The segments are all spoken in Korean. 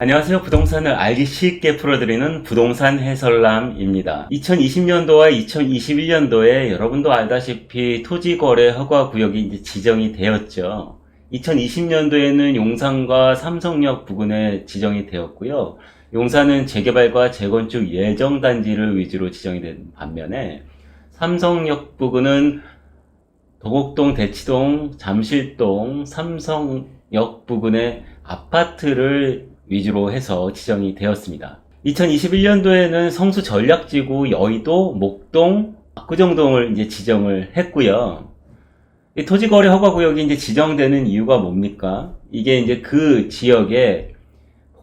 안녕하세요. 부동산을 알기 쉽게 풀어드리는 부동산 해설남입니다. 2020년도와 2021년도에 여러분도 알다시피 토지거래 허가구역이 이제 지정이 되었죠. 2020년도에는 용산과 삼성역 부근에 지정이 되었고요. 용산은 재개발과 재건축 예정단지를 위주로 지정이 된 반면에 삼성역 부근은 도곡동, 대치동, 잠실동, 삼성역 부근의 아파트를 위주로 해서 지정이 되었습니다. 2021년도에는 성수 전략지구 여의도, 목동, 압구정동을 이제 지정을 했고요. 이 토지거래 허가구역이 이제 지정되는 이유가 뭡니까? 이게 이제 그 지역에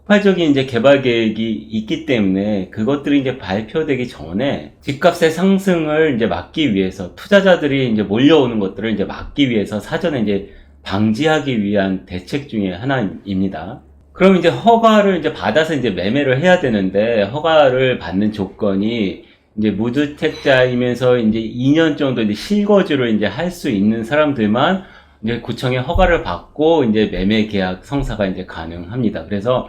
폭발적인 이제 개발 계획이 있기 때문에 그것들이 이제 발표되기 전에 집값의 상승을 이제 막기 위해서 투자자들이 이제 몰려오는 것들을 이제 막기 위해서 사전에 이제 방지하기 위한 대책 중에 하나입니다. 그럼 이제 허가를 이제 받아서 이제 매매를 해야 되는데 허가를 받는 조건이 이제 무주택자이면서 이제 2년 정도 이제 실거주를 이제 할 수 있는 사람들만 이제 구청의 허가를 받고 이제 매매 계약 성사가 이제 가능합니다. 그래서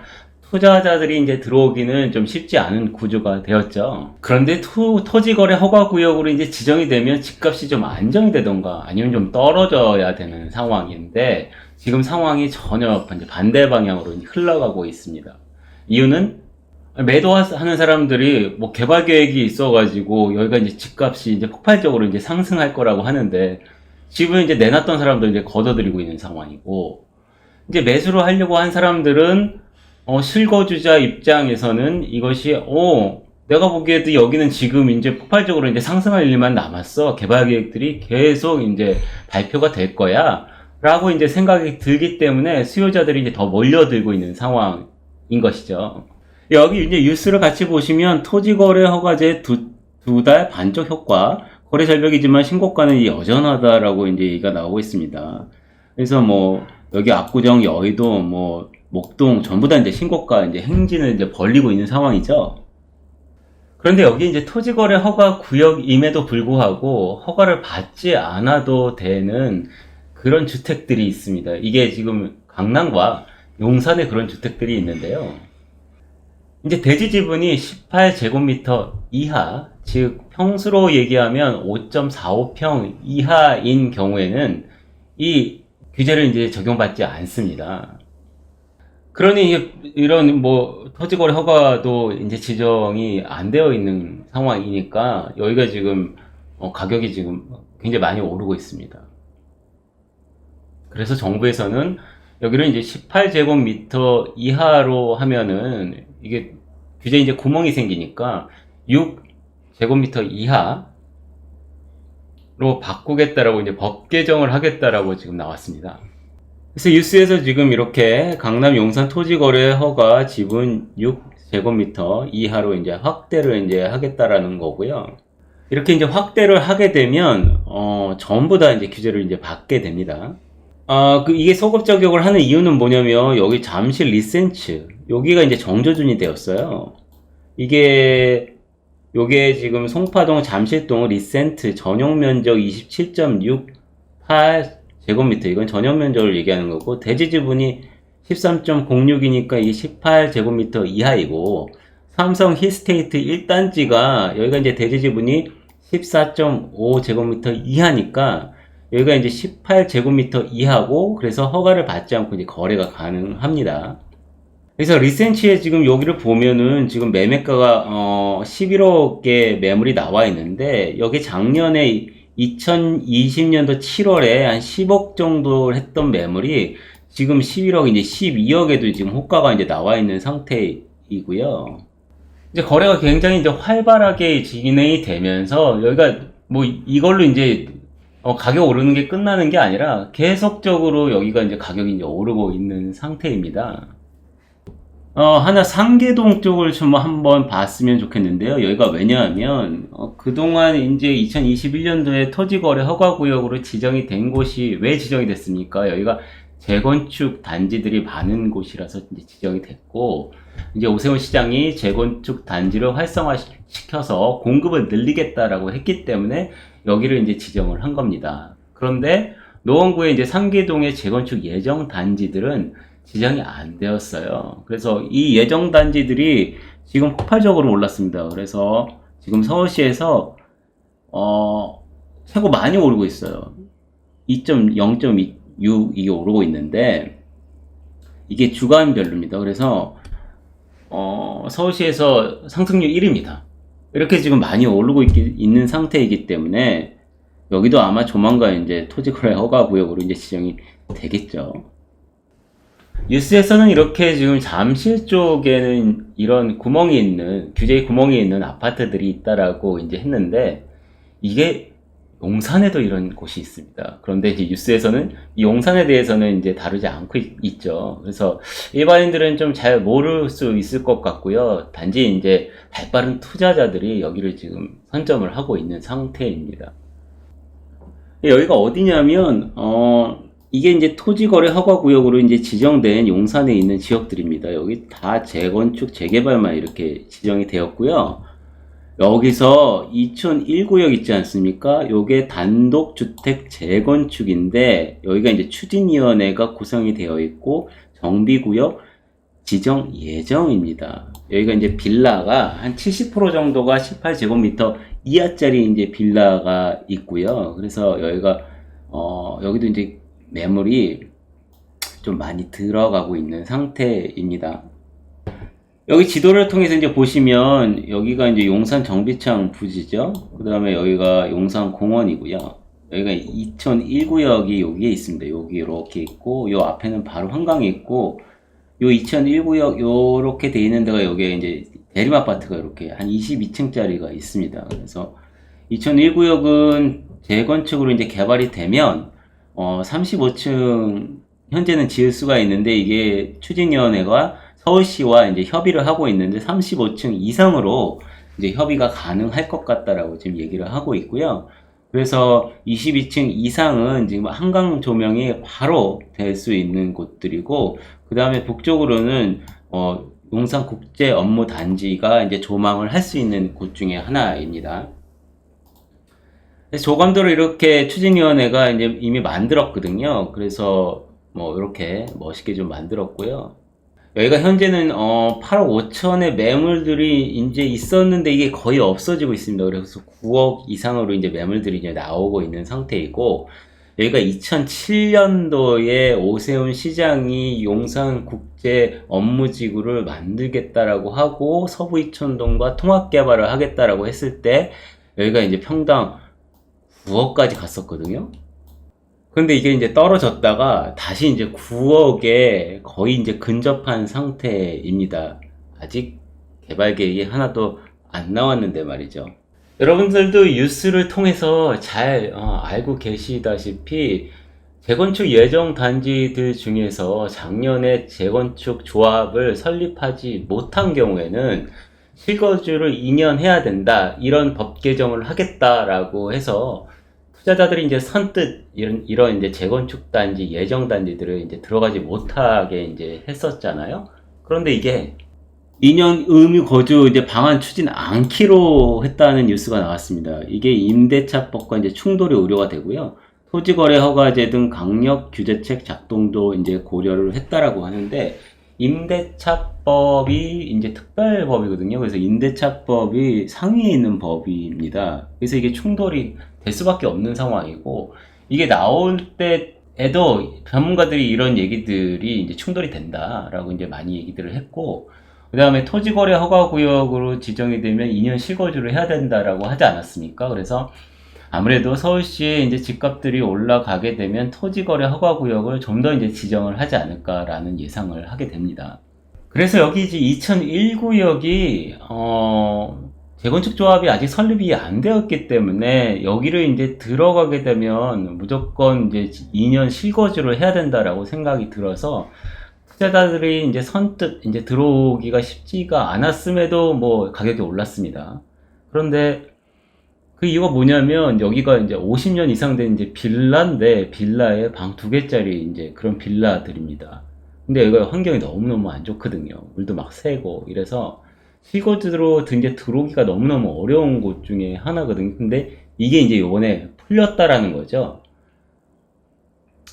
투자자들이 이제 들어오기는 좀 쉽지 않은 구조가 되었죠. 그런데 토, 토지거래 허가구역으로 이제 지정이 되면 집값이 좀 안정이 되던가 아니면 좀 떨어져야 되는 상황인데 지금 상황이 전혀 반대 방향으로 흘러가고 있습니다. 이유는 매도하는 사람들이 뭐 개발 계획이 있어가지고 여기가 이제 집값이 이제 폭발적으로 이제 상승할 거라고 하는데 집을 이제 내놨던 사람도 이제 걷어들이고 있는 상황이고 이제 매수를 하려고 한 사람들은 어, 실거주자 입장에서는 이것이 어 내가 보기에도 여기는 지금 이제 폭발적으로 이제 상승할 일만 남았어 개발 계획들이 계속 이제 발표가 될 거야 라고 이제 생각이 들기 때문에 수요자들이 이제 더 몰려들고 있는 상황인 것이죠. 여기 이제 뉴스를 같이 보시면 토지거래 허가제 두, 두달 반쪽 효과, 거래 절벽이지만 신고가는 여전하다라고 이제 얘기가 나오고 있습니다. 그래서 뭐, 여기 압구정, 여의도, 뭐, 목동, 전부 다 이제 신고가 이제 행진을 이제 벌리고 있는 상황이죠. 그런데 여기 이제 토지거래 허가 구역임에도 불구하고 허가를 받지 않아도 되는 그런 주택들이 있습니다. 이게 지금 강남과 용산에 그런 주택들이 있는데요. 이제 대지 지분이 18제곱미터 이하, 즉 평수로 얘기하면 5.45평 이하인 경우에는 이 규제를 이제 적용받지 않습니다. 그러니 이런 뭐 토지거래 허가도 이제 지정이 안 되어 있는 상황이니까 여기가 지금 어, 가격이 지금 굉장히 많이 오르고 있습니다. 그래서 정부에서는 여기를 이제 18제곱미터 이하로 하면은 이게 규제 이제 구멍이 생기니까 6제곱미터 이하로 바꾸겠다라고 이제 법 개정을 하겠다라고 지금 나왔습니다. 그래서 뉴스에서 지금 이렇게 강남 용산 토지 거래 허가 지분 6제곱미터 이하로 이제 확대를 이제 하겠다라는 거고요. 이렇게 이제 확대를 하게 되면 어, 전부 다 이제 규제를 이제 받게 됩니다. 아, 그 이게 소급 적용을 하는 이유는 뭐냐면 여기 잠실 리센츠 여기가 이제 정조준이 되었어요. 이게 요게 지금 송파동 잠실동 리센트 전용 면적 27.68 제곱미터 이건 전용 면적을 얘기하는 거고 대지 지분이 13.06이니까 이 18제곱미터 이하이고 삼성 힐스테이트 1단지가 여기가 이제 대지 지분이 14.5제곱미터 이하니까 여기가 이제 18제곱미터 이하고 그래서 허가를 받지 않고 이제 거래가 가능합니다. 그래서 리센치에 지금 여기를 보면은 지금 매매가가 어 11억의 매물이 나와 있는데 여기 작년에 2020년도 7월에 한 10억 정도 했던 매물이 지금 11억 이제 12억에도 지금 호가가 이제 나와 있는 상태이고요. 이제 거래가 굉장히 이제 활발하게 진행이 되면서 여기가 뭐 이걸로 이제 어, 가격 오르는 게 끝나는 게 아니라 계속적으로 여기가 이제 가격이 이제 오르고 있는 상태입니다. 어, 하나 상계동 쪽을 좀 한번 봤으면 좋겠는데요. 여기가 왜냐하면, 어, 그동안 이제 2021년도에 토지거래 허가구역으로 지정이 된 곳이 왜 지정이 됐습니까? 여기가 재건축 단지들이 많은 곳이라서 이제 지정이 됐고, 이제 오세훈 시장이 재건축 단지를 활성화시켜서 공급을 늘리겠다라고 했기 때문에 여기를 이제 지정을 한 겁니다. 그런데 노원구의 이제 상계동의 재건축 예정 단지들은 지정이 안 되었어요. 그래서 이 예정 단지들이 지금 폭발적으로 올랐습니다. 그래서 지금 서울시에서 어, 최고 많이 오르고 있어요. 2.0.6 이게 오르고 있는데 이게 주간별로입니다. 그래서 어, 서울시에서 상승률 1위입니다. 이렇게 지금 많이 오르고 있, 있는 상태이기 때문에 여기도 아마 조만간 이제 토지 거래 허가 구역으로 이제 지정이 되겠죠. 뉴스에서는 이렇게 지금 잠실 쪽에는 이런 구멍이 있는 규제 구멍이 있는 아파트들이 있다라고 이제 했는데 이게 용산에도 이런 곳이 있습니다. 그런데 이제 뉴스에서는 이 용산에 대해서는 이제 다루지 않고 있, 죠 그래서 일반인들은 좀 잘 모를 수 있을 것 같고요. 단지 이제 발빠른 투자자들이 여기를 지금 선점을 하고 있는 상태입니다. 여기가 어디냐면 어 이게 이제 토지거래 허가구역으로 이제 지정된 용산에 있는 지역들입니다. 여기 다 재건축, 재개발만 이렇게 지정이 되었고요. 여기서 2001구역 있지 않습니까? 요게 단독주택 재건축인데 여기가 이제 추진위원회가 구성이 되어 있고 정비구역 지정 예정입니다. 여기가 이제 빌라가 한 70% 정도가 18제곱미터 이하짜리 이제 빌라가 있고요. 그래서 여기가 어 여기도 이제 매물이 좀 많이 들어가고 있는 상태입니다. 여기 지도를 통해서 이제 보시면 여기가 이제 용산 정비창 부지죠. 그 다음에 여기가 용산 공원이고요. 여기가 2001구역이 여기에 있습니다. 여기 이렇게 있고 요 앞에는 바로 한강이 있고 요 2001구역 요렇게 돼 있는 데가 여기에 이제 대림 아파트가 이렇게 한 22층짜리가 있습니다. 그래서 2001구역은 재건축으로 이제 개발이 되면 어 35층 현재는 지을 수가 있는데 이게 추진위원회가 서울시와 이제 협의를 하고 있는데 35층 이상으로 이제 협의가 가능할 것 같다라고 지금 얘기를 하고 있고요. 그래서 22층 이상은 지금 한강 조명이 바로 될 수 있는 곳들이고, 그 다음에 북쪽으로는, 어, 용산 국제 업무 단지가 이제 조망을 할 수 있는 곳 중에 하나입니다. 조감도를 이렇게 추진위원회가 이제 이미 만들었거든요. 그래서 뭐 이렇게 멋있게 좀 만들었고요. 여기가 현재는 어 8억 5천의 매물들이 이제 있었는데 이게 거의 없어지고 있습니다. 그래서 9억 이상으로 이제 매물들이 이제 나오고 있는 상태이고 여기가 2007년도에 오세훈 시장이 용산 국제 업무지구를 만들겠다라고 하고 서부 이촌동과 통합 개발을 하겠다라고 했을 때 여기가 이제 평당 9억까지 갔었거든요. 근데 이게 이제 떨어졌다가 다시 이제 9억에 거의 이제 근접한 상태입니다. 아직 개발 계획이 하나도 안 나왔는데 말이죠. 여러분들도 뉴스를 통해서 잘 어, 알고 계시다시피 재건축 예정 단지들 중에서 작년에 재건축 조합을 설립하지 못한 경우에는 실거주를 2년 해야 된다 이런 법 개정을 하겠다라고 해서 투자자들이 이제 선뜻 이런 이런 이제 재건축 단지 예정 단지들을 이제 들어가지 못하게 이제 했었잖아요. 그런데 이게 2년 의무 거주 이제 방안 추진 않기로 했다는 뉴스가 나왔습니다. 이게 임대차법과 이제 충돌의 우려가 되고요. 토지거래 허가제 등 강력 규제책 작동도 이제 고려를 했다라고 하는데 임대차법이 이제 특별법이거든요. 그래서 임대차법이 상위에 있는 법입니다. 그래서 이게 충돌이 될 수밖에 없는 상황이고 이게 나올 때에도 전문가들이 이런 얘기들이 이제 충돌이 된다라고 이제 많이 얘기들을 했고 그 다음에 토지거래 허가구역으로 지정이 되면 2년 실거주를 해야 된다라고 하지 않았습니까? 그래서 아무래도 서울시에 이제 집값들이 올라가게 되면 토지거래 허가 구역을 좀 더 이제 지정을 하지 않을까라는 예상을 하게 됩니다. 그래서 여기 이제 2001구역이 어 재건축 조합이 아직 설립이 안 되었기 때문에 여기를 이제 들어가게 되면 무조건 이제 2년 실거주를 해야 된다라고 생각이 들어서 투자자들이 이제 선뜻 이제 들어오기가 쉽지가 않았음에도 뭐 가격이 올랐습니다. 그런데 그 이유가 뭐냐면 여기가 이제 50년 이상 된 이제 빌라인데 빌라에 방 두 개짜리 이제 그런 빌라들입니다. 근데 여기가 환경이 너무너무 안 좋거든요. 물도 막 새고 이래서 시거드로 이제 들어오기가 너무너무 어려운 곳 중에 하나거든요. 근데 이게 이제 요번에 풀렸다라는 거죠.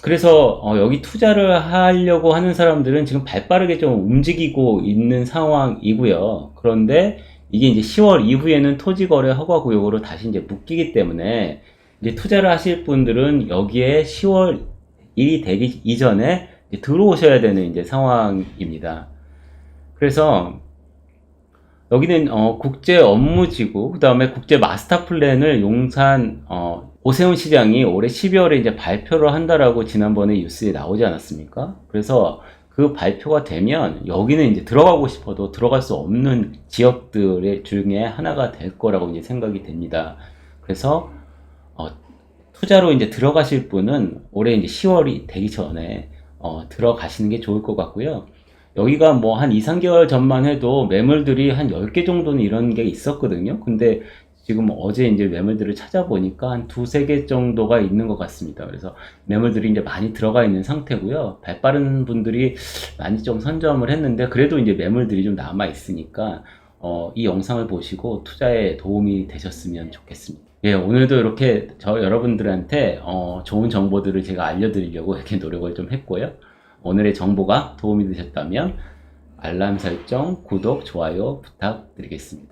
그래서 어, 여기 투자를 하려고 하는 사람들은 지금 발빠르게 좀 움직이고 있는 상황이고요. 그런데 이게 이제 10월 이후에는 토지 거래 허가 구역으로 다시 이제 묶이기 때문에 이제 투자를 하실 분들은 여기에 10월 1이 되기 이전에 들어오셔야 되는 이제 상황입니다. 그래서 여기는 어, 국제 업무지구, 그 다음에 국제 마스터 플랜을 용산 어, 오세훈 시장이 올해 12월에 이제 발표를 한다라고 지난번에 뉴스에 나오지 않았습니까? 그래서 그 발표가 되면 여기는 이제 들어가고 싶어도 들어갈 수 없는 지역들의 중에 하나가 될 거라고 이제 생각이 됩니다. 그래서 어, 투자로 이제 들어가실 분은 올해 이제 10월이 되기 전에 어, 들어가시는 게 좋을 것 같고요. 여기가 뭐 한 2, 3개월 전만 해도 매물들이 한 10개 정도는 이런 게 있었거든요. 근데 지금 어제 이제 매물들을 찾아보니까 한 두세 개 정도가 있는 것 같습니다. 그래서 매물들이 이제 많이 들어가 있는 상태고요. 발 빠른 분들이 많이 좀 선점을 했는데 그래도 이제 매물들이 좀 남아 있으니까 어, 이 영상을 보시고 투자에 도움이 되셨으면 좋겠습니다. 예, 오늘도 이렇게 저 여러분들한테 어, 좋은 정보들을 제가 알려드리려고 이렇게 노력을 좀 했고요. 오늘의 정보가 도움이 되셨다면 알람 설정, 구독, 좋아요 부탁드리겠습니다.